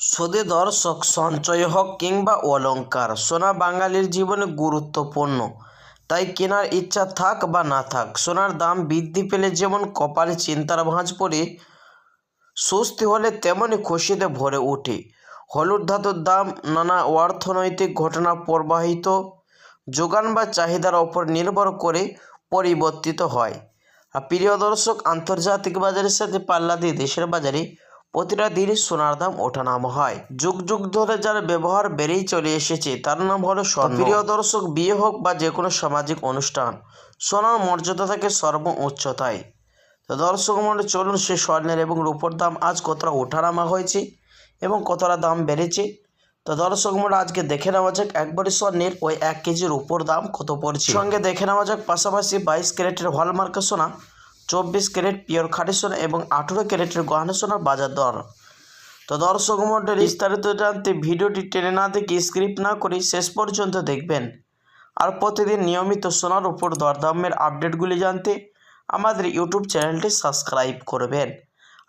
সুদী দর্শক সঞ্চয় হোক কিংবা অলঙ্কার সোনা বাঙালির জীবনে গুরুত্বপূর্ণ। তাই কেনার ইচ্ছা থাক বা না থাক, সোনার দাম বৃদ্ধি পেলে যেমন কপালে চিন্তার ভাঁজ পড়ে, স্বস্তি হলে তেমনই খুশিতে ভরে ওঠে। হলুদ ধাতুর দাম নানা অর্থনৈতিক ঘটনা প্রবাহিত, যোগান বা চাহিদার ওপর নির্ভর করে পরিবর্তিত হয়। আর প্রিয় দর্শক, আন্তর্জাতিক বাজারের সাথে পাল্লা দিয়ে দেশের বাজারে প্রতিটা দিনই সোনার দাম ওঠানামা হয়। যুগ যুগ ধরে যার ব্যবহার বেড়েই চলে এসেছে, তার নাম হলো স্বর্ণ। প্রিয় দর্শক, বিয়ে হোক বা যে কোনো সামাজিক অনুষ্ঠান, সোনার মর্যাদা থাকে সর্ব উচ্চতায়। তো দর্শক মনে চলুন সে স্বর্ণের এবং রূপোর দাম আজ কতটা ওঠানামা হয়েছে এবং কতটা দাম বেড়েছে? তো দর্শক মোট আজকে দেখে নেওয়া যাক একবারে স্বর্ণের ওই এক কেজির উপর দাম কত পড়ছে। সঙ্গে দেখে নেওয়া যাক পাশাপাশি বাইশ ক্যারেটের হলমার্কের সোনা। চব্বিশ ক্যারেট পিওর খাঁটি সোনা এবং আঠেরো ক্যারেটের গহনা সোনার বাজার দর। তো দর্শক মন্ডল বিস্তারিত জানতে ভিডিওটি টেনে না দেখে স্ক্রিপ্ট না করে শেষ পর্যন্ত দেখবেন। আর প্রতিদিন নিয়মিত সোনার উপর দরদামের আপডেটগুলি জানতে আমাদের ইউটিউব চ্যানেলটি সাবস্ক্রাইব করবেন।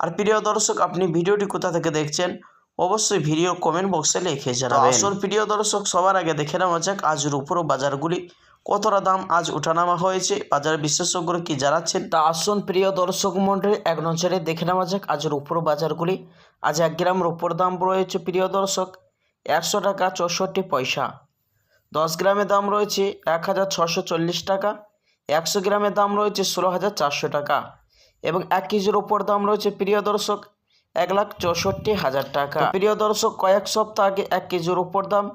আর প্রিয় দর্শক, আপনি ভিডিওটি কোথা থেকে দেখছেন? অবশ্যই ভিডিও কমেন্ট বক্সে লিখে জানাবেন। আসল প্রিয় দর্শক, সবার আগে দেখে নেওয়া যাক আজের উপর বাজারগুলি কতটা দাম আজ ওঠানামা হয়েছে? বাজার বিশেষজ্ঞরা কি জানাচ্ছেন? তা আসুন প্রিয় দর্শক মন্ডলী এক নজরে দেখে নেওয়া যাক আজের উপর বাজারগুলি। আজ এক গ্রামের উপর দাম রয়েছে প্রিয় দর্শক একশো টাকা চৌষট্টি পয়সা। দশ গ্রামের দাম রয়েছে এক হাজার ছশো চল্লিশ টাকা, একশো গ্রামের দাম রয়েছে ষোলো হাজার চারশো টাকা এবং এক কেজির ওপর দাম রয়েছে প্রিয় দর্শক এক লাখ চৌষট্টি হাজার টাকা। প্রিয় দর্শক, কয়েক সপ্তাহ আগে এক কেজির ওপর দাম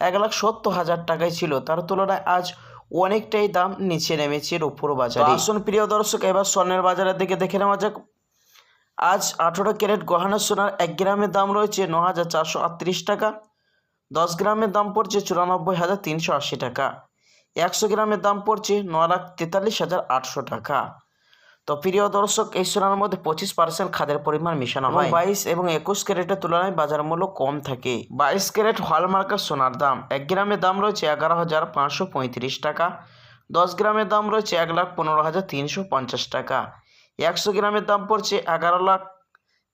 এক লাখ সত্তর হাজার টাকায় ছিল। তার তুলনায় আজ অনেকটাই দাম নিচে নেমেছে রূপোর বাজারে আসুন প্রিয় দর্শক, এবার স্বর্ণের বাজারের দিকে দেখে নেওয়া যাক। আজ আঠেরো ক্যারেট গহানা সোনার এক গ্রামের দাম রয়েছে ন হাজার চারশো আটত্রিশ টাকা। দশ গ্রামের দাম পড়ছে চুরানব্বই হাজার তিনশো আশি টাকা। একশো গ্রামের দাম পড়ছে ন লাখ তেতাল্লিশ হাজার আটশো টাকা। তো প্রিয় দর্শক এই সোনার মধ্যে পঁচিশ পার্সেন্ট খাদের পরিমাণ মেশানো হয়। বাইশ এবং একুশ ক্যারেটের তুলনায় বাজার মূল্য কম থাকে। বাইশ ক্যারেট হলমার্কের সোনার দাম এক গ্রামের দাম রয়েছে এগারো হাজার পাঁচশো পঁয়ত্রিশ টাকা। দশ গ্রামের দাম রয়েছে এক লাখ পনেরো হাজার তিনশো পঞ্চাশ টাকা। একশো গ্রামের দাম পড়ছে এগারো লাখ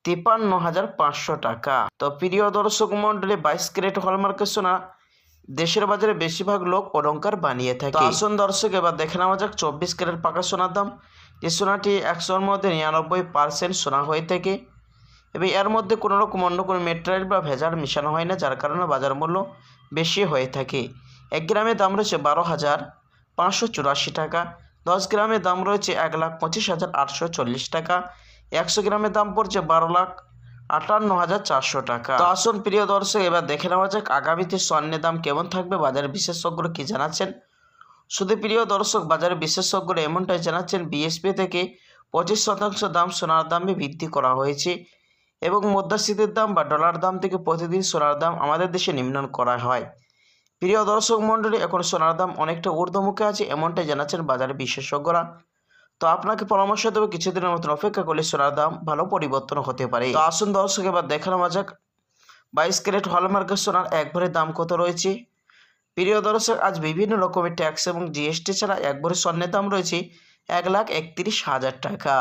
তিপ্পান্ন হাজার পাঁচশো টাকা। তো প্রিয় দর্শক মণ্ডলী বাইশ ক্যারেট হলমার্কের সোনা দেশের বাজারে বেশিরভাগ লোক অলঙ্কার বানিয়ে থাকে। আসুন দর্শক এবার দেখে নেওয়া যাক চব্বিশ ক্যারেট পাকা সোনার দাম। যে সোনাটি একশোর মধ্যে নিরানব্বই পার্সেন্ট সোনা হয়ে থাকে এবং এর মধ্যে কোনো রকম অন্য কোনো মেটেরিয়াল বা ভেজাল মেশানো হয় না, যার কারণে বাজার মূল্য বেশি হয়ে থাকে। এক গ্রামের দাম রয়েছে বারো হাজার পাঁচশো চুরাশি টাকা, দশ গ্রামের দাম রয়েছে এক লাখ পঁচিশ হাজার আটশো চল্লিশ টাকা, একশো গ্রামের দাম পড়ছে বারো লাখ আটান্ন হাজার চারশো টাকা। তো আসুন প্রিয় দর্শক, এবার দেখে নেওয়া যাক আগামীতে স্বর্ণের দাম কেমন থাকবে, বাজার বিশেষজ্ঞরা কি জানাচ্ছেন? শুধু প্রিয় দর্শক, বাজারে বিশেষজ্ঞরা এমনটাই জানাচ্ছেন, বিএসপি থেকে পঁচিশ শতাংশ দাম সোনার দামে বৃদ্ধি করা হয়েছে এবং মুদ্রাস্ফীতির দাম বা ডলার দাম থেকে প্রতিদিন সোনার দাম আমাদের দেশে নিম্নয়ন করা হয়। প্রিয় দর্শক মণ্ডলী, এখন সোনার দাম অনেকটা ঊর্ধ্বমুখে আছে, এমনটাই জানাচ্ছেন বাজারে বিশেষজ্ঞরা। তো আপনাকে পরামর্শ দেবো, কিছুদিনের মতন অপেক্ষা করলে সোনার দাম ভালো পরিবর্তন হতে পারে। তো আসুন দর্শক, এবার দেখানো যাক বাইশ ক্যারেট হলমার্কের সোনার একবারে দাম কত রয়েছে? প্রিয় দর্শক, আজ বিভিন্ন রকমের ট্যাক্স এবং জিএসটি ছাড়া একবারে স্বর্ণের দাম রয়েছে এক লাখ একত্রিশ হাজার টাকা।